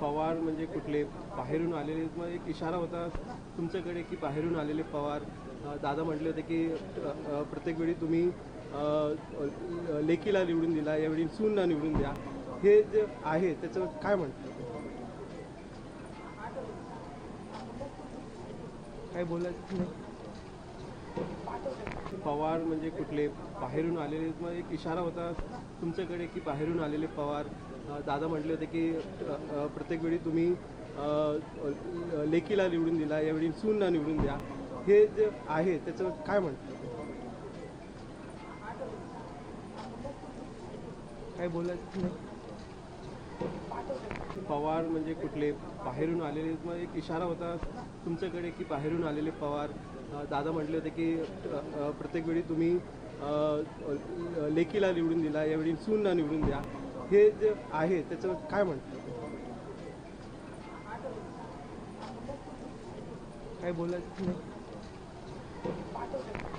पवार म्हणजे कुठले? बाहेरून आलेले मग एक इशारा होता तुमच्याकडे की बाहेरून आलेले पवार. दादा म्हटले होते की प्रत्येक वेळी तुम्ही लेकीला निवडून दिला यावेळी सूनला निवडून द्या. हे जे आहे त्याचं काय म्हणतं काय बोलायचं? पवार म्हणजे कुठले? बाहेरून आलेले. मग एक इशारा होता तुमच्याकडे की बाहेरून आलेले पवार. दादा म्हटले होते की प्रत्येक वेळी तुम्ही लेकीला निवडून दिला यावेळी सूनला निवडून द्या. हे जे आहे त्याचं काय म्हणतं काय बोलायचं? नाही पवार म्हणजे कुठले? बाहेरून आलेले. मग एक इशारा होता तुमच्याकडे की बाहेरून आलेले पवार. दादा म्हटले होते की प्रत्येक वेळी तुम्ही लेकीला निवडून दिला यावेळी सूनला निवडून द्या. हे जे आहे त्याचं काय म्हणतं काय बोलायचं?